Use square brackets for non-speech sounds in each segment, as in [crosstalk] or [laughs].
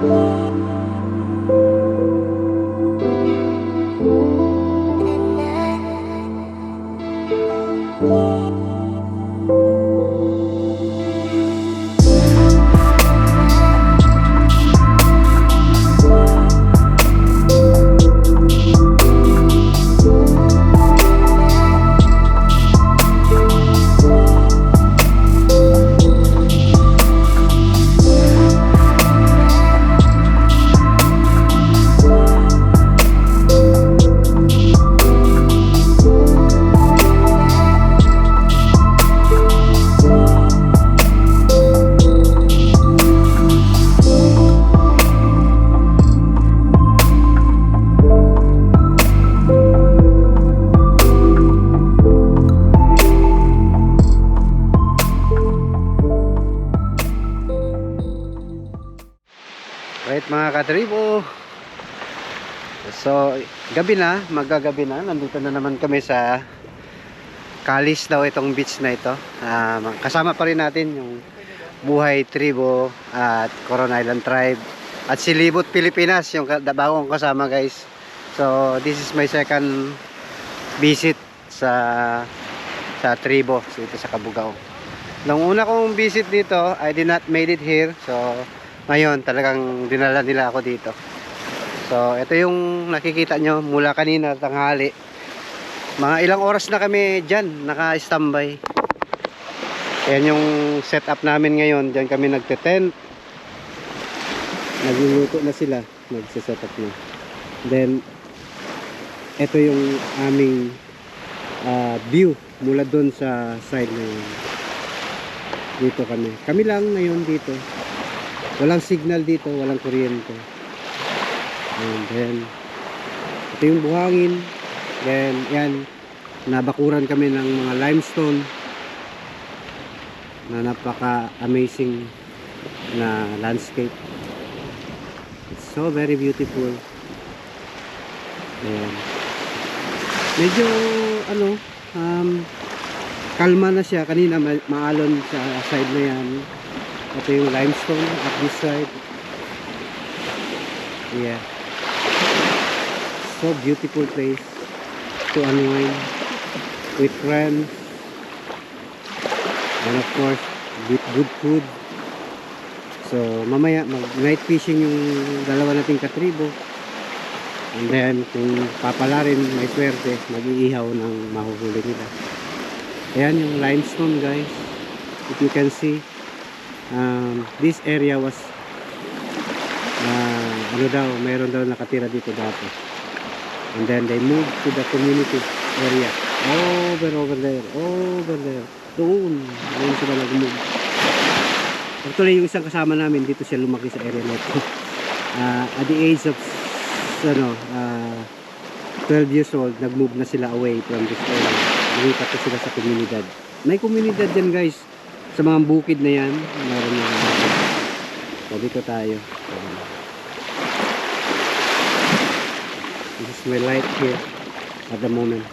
Right mga katribo. So, gabi na, magagabi na. Nandito na naman kami sa Kalis daw itong beach na ito. Ah, kasama pa rin natin yung Buhay Tribo at Coron Island Tribe at si Libot Pilipinas yung bagong kasama guys. So, this is my second visit sa sa tribo so, dito sa Kabugao. Nung una kong visit dito, I did not made it here. So, ngayon talagang dinala nila ako dito. So, ito yung nakikita nyo mula kanina tanghali. Mga ilang oras na kami dyan, naka-standby. Yan yung setup namin ngayon. Dyan kami nagte-tent. Nagluluto na sila. Nagsiset-up na. Then, ito yung aming ah, view mula doon sa side na yun. Dito kami. Kami lang ngayon dito. Walang signal dito, walang kuryente. And then, ito yung buhangin. Then, yan, nabakuran kami ng mga limestone na napaka-amazing na landscape. It's so very beautiful. Ayan. Medyo, ano, um, kalma na siya. Kanina ma- maalon sa side na yan. Ito yung limestone at this side. Yeah. So beautiful place to unwind with friends. And of course, with good food. So mamaya mag night fishing yung dalawa nating katribo. And then kung papala rin may swerte, mag-iihaw ng mahuhuli nila. Ayan yung limestone guys. If you can see, um, this area was ah, ano daw, mayroon daw nakatira dito dati. And then they moved to the community area. Over, over there. Over there. Doon. Doon sila nag-move. Actually, yung isang kasama namin, dito siya lumaki sa area na ito. Ah, [laughs] at the age of ano, ah, 12 years old, nag-move na sila away from this area. Lumipat sila sa komunidad. May komunidad dyan guys. Sa mga bukid na yan. Meron na. So, dito tayo. This is my light here at the moment.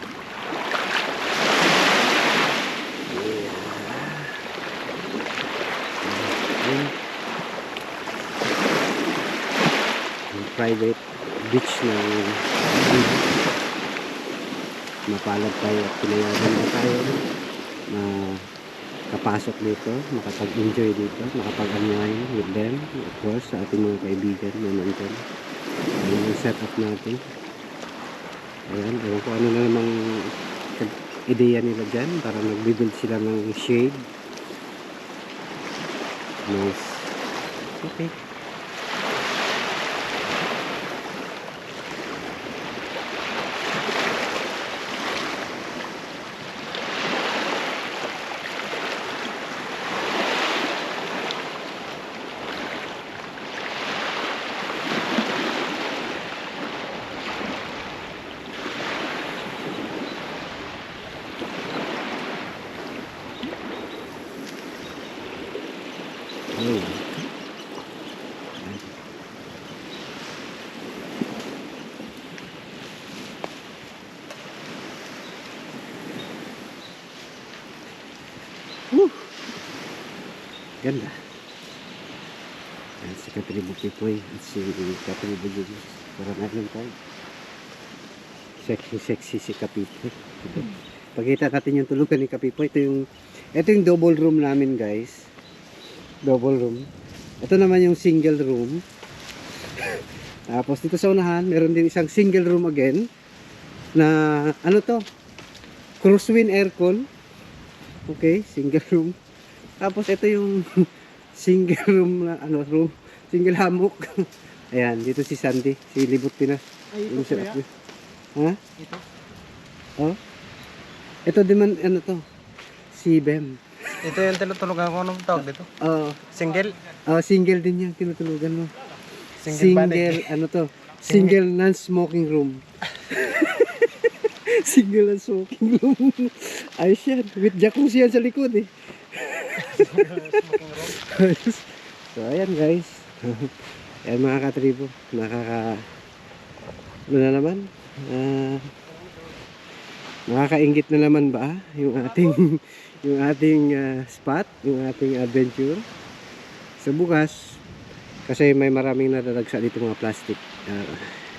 Private beach na mapalad tayo at pinayagan na tayo na kapasok dito, makapag-enjoy dito, makapag-unwind with them, of course, sa ating mga kaibigan na nandun. Ayan yung setup natin. Ayan, ewan ko ano na namang ideya nila dyan. Parang nagbibuild sila ng shade. Nice. Okay. Oh. Woo! Ganda. Ayan, si Katribo Pipoy at si Katribo Julius. Parang natin tayo. Sexy, sexy si Kapipoy. Pagkita natin yung tulugan ni Kapipoy. Ito yung, ito yung double room namin guys. Double room. Ito naman yung single room. [laughs] Tapos dito sa unahan, meron din isang single room again. Na ano to? Crosswind aircon. Okay, single [laughs] room. Tapos ito yung [laughs] single room na ano room, single hammock. Ayan, dito si Sandy, si Libot Pinas. Ay, ito si- kuya. Ha? Ito. Oh? Ito din man, ano to? Si Bem. Ito yung tinutulugan ko. Anong tawag dito? Oh, Single? oh, single din yan, tinutulugan mo. Single, Single, ano to? Single non-smoking room. single non-smoking room. [laughs] Ayos yan. With jacuzzi yan sa likod eh. [laughs] so, ayan guys. ayan mga katribo. Nakaka... Ano na naman? Ah... nakakaingit na naman ba yung ating [laughs] yung ating ah, spot, yung ating adventure. Sa bukas, kasi may maraming nadadagsa dito mga plastic. Ah,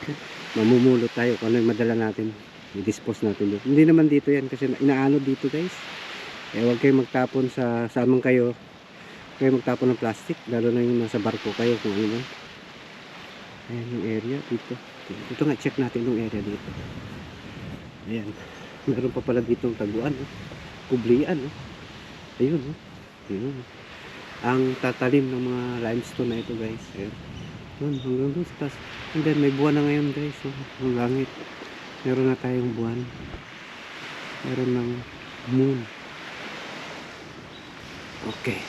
[laughs] mamumulot tayo kung ano yung madala natin. I-dispose natin dito. Hindi naman dito yan kasi inaano dito guys. Eh huwag kayong magtapon sa samang kayo. Huwag kayong magtapon ng plastic. Lalo na yung nasa barko kayo kung ano man. Ayan yung area dito. Dito nga check natin yung area dito. Ayan. Meron pa pala dito taguan. Oh. Kublian. Oh. Ayun. Oh. Ayun. Ang tatalim ng mga limestone na ito guys. Ayan. Doon, hanggang doon. And then may buwan na ngayon guys. Oh. Ang langit. Meron na tayong buwan. Meron ng moon. Okay.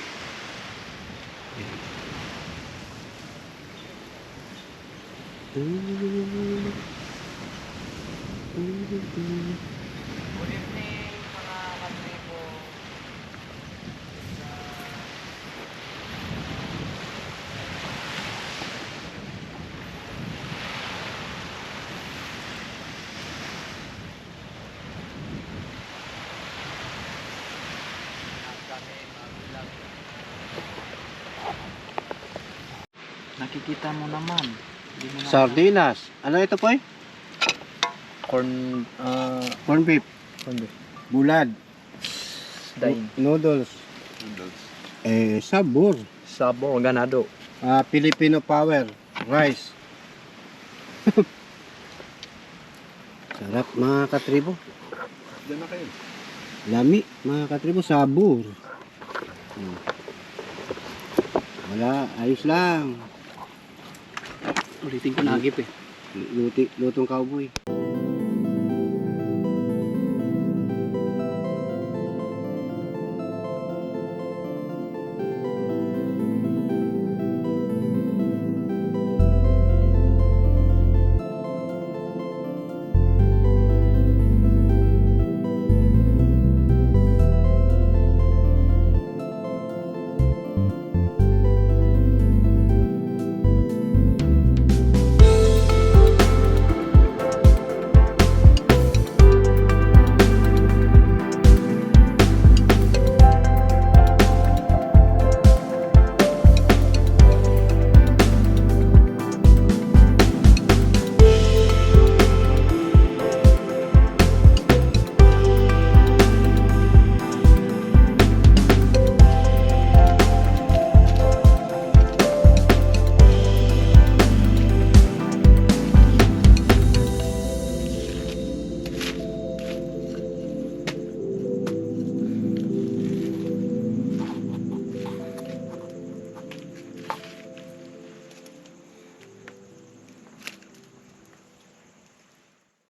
Ayan. Nakikita mo naman. Hindi mo naman- Sardinas. Ano ito po eh? Corn, ah, Corn beef. Bulad. Daing. Noodles. Eh, sabor. Sabo, ganado. Ah, Filipino Power. Rice. [laughs] Sarap mga katribo. Diyan na kayo. Lami mga katribo. Sabor. Hmm. Wala. Ayos lang. Ulitin ko nagip eh. Luti, lutong cowboy.